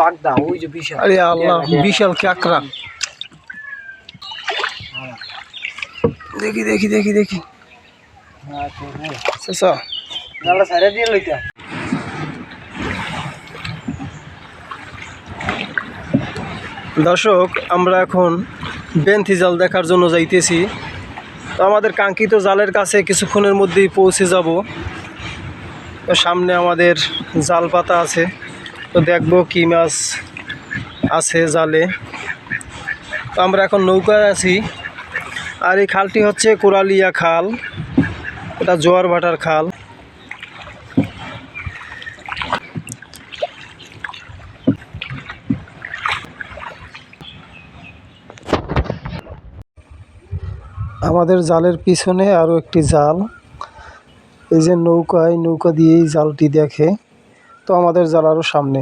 বাগদা ওই যে বিশাল। আরে আল্লাহ বিশাল কাকড়া দেখি দেখি দেখি দেখি। আচ্ছা দর্শক আমরা এখন বেন্থি জাল দেখার জন্য যাইতেছি। তো আমাদের কাঙ্ক্ষিত জালের কাছে কিছুক্ষণের মধ্যেই পৌঁছে যাব। সামনে আমাদের জাল পাতা আছে। তো দেখব কি মাছ আছে জালে। তো আমরা এখন নৌকায় আছি। আর এই খালটি হচ্ছে কোরালিয়া খাল। এটা জোয়ার ভাটার খাল। আমাদের জালের পিছনে আরও একটি জাল। এই যে নৌকায় নৌকা দিয়েই জালটি দেখে। তো আমাদের জাল আরও সামনে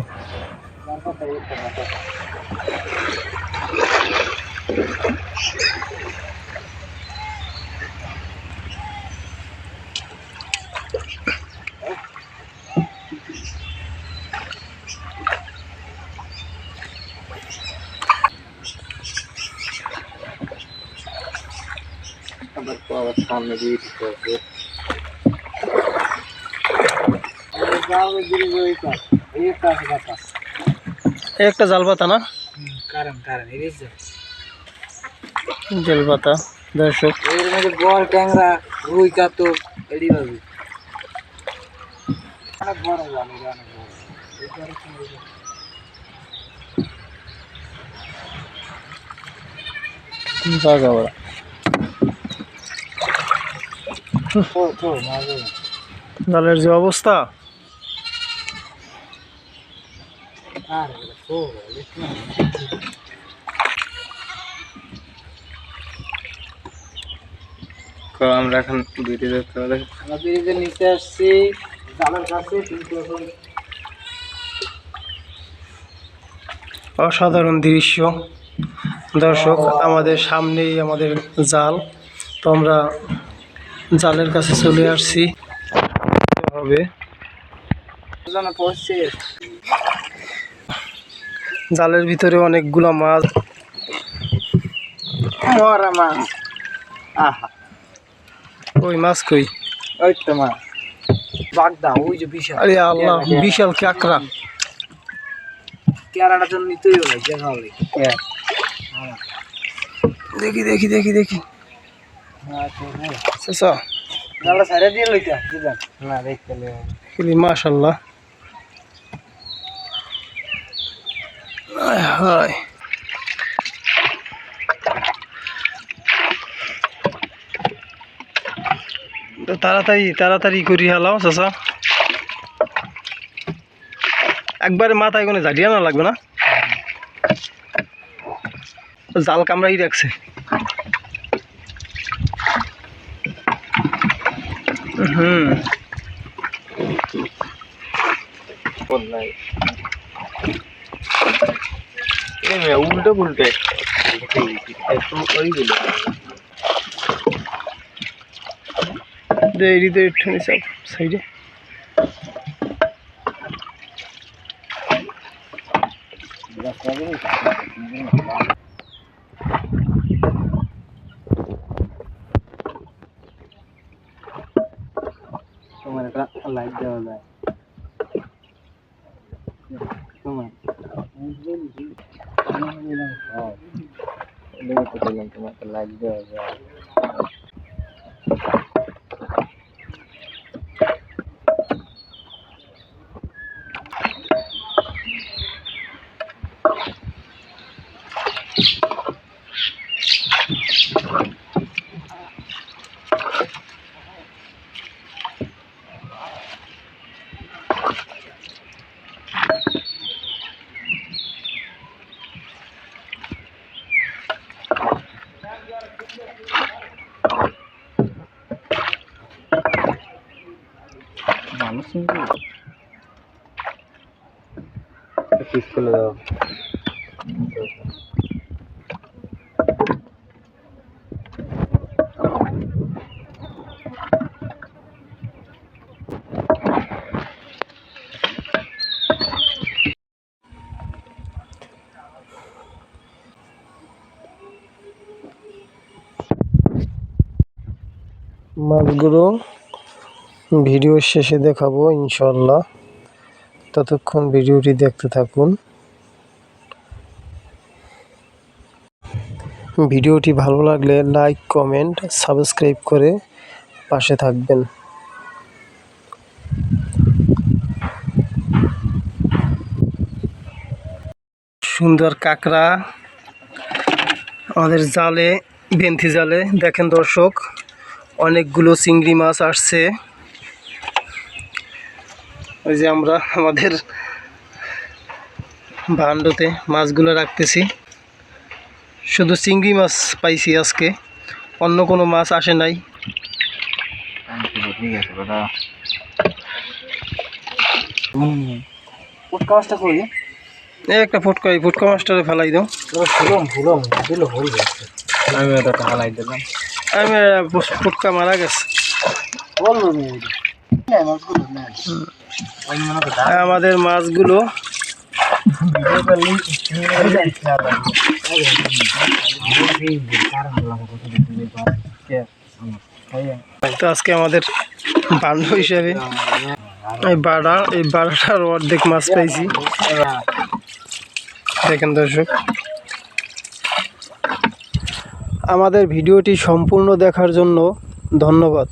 সামনে দিয়ে একটা জাল পাতা না? জাল পাতা দর্শক। বড় ট্যাংরা রুই কাতো এটি জালের যে অবস্থা। আর থো দেখুন আমরা এখন আমরা ব্রিজের নিচে আসছি জালের কাছে কিন্তু এখন অসাধারণ দৃশ্য। দর্শক আমাদের সামনেই আমাদের জাল। তো আমরা জালের কাছে চলে আসছি। হবে জানা পড়ছে জালের ভিতরে অনেকগুলা মাছ। মরা মাছ। আহা। ওই মাছ কই? ওই তো মাছ। বাগদা ওই যে বিশাল। আরে আল্লাহ বিশাল কাকড়া কেরাটা জন্য নিতেই হবে দেখা হবে দেখি দেখি দেখি দেখি। আচ্ছা হ্যাঁ চাচা জালটা সাইডে দিয়ে লইতা দিবেন না দেখতে লে খেলি মাশাল্লাহ আয় হায়। তাড়াতাড়ি তাড়াতাড়ি করি হালাও চাচা। একবারে মাথায় কোনো ঝাড়িয়া না লাগবে না? জাল কামড়াই রাখছে। হুম। એનું ઉલટે ઉલટે શું કરી દીધું એ રીતે હેઠળની સાહેબ સાઈડે તમારે তোমার Ama sinirliyim. Hep üstüne abi. Mazguro video শেষে দেখাবো ইনশাল্লাহ ততক্ষণ ভিডিওটি দেখতে থাকুন। ভিডিওটি ভালো লাগলে লাইক, কমেন্ট, সাবস্ক্রাইব করে পাশে থাকবেন। সুন্দর কাঁকড়া, আমাদের জালে, বেন্থি জালে। দেখেন দর্শক, অনেকগুলো চিংড়ি মাছ আসছে। ওই যে আমরা আমাদের ভান্ডতে মাছগুলো রাখতেছি। শুধু চিংড়ি মাছ পাইছি আজকে। অন্য কোনো মাছ আসে নাই। ফুটকা মাছটা কই? এই একটা ফুটকা এই ফুটকা মাছটারে ফেলাই দাও। আমি ফুটকা মারা গেছে। আমাদের মাছগুলো তো আজকে আমাদের বান্ধব হিসাবে এই বাড়া, এই বাড়াটার অর্ধেক মাছ পাইছি দেখেন দর্শক। আমাদের ভিডিওটি সম্পূর্ণ দেখার জন্য ধন্যবাদ।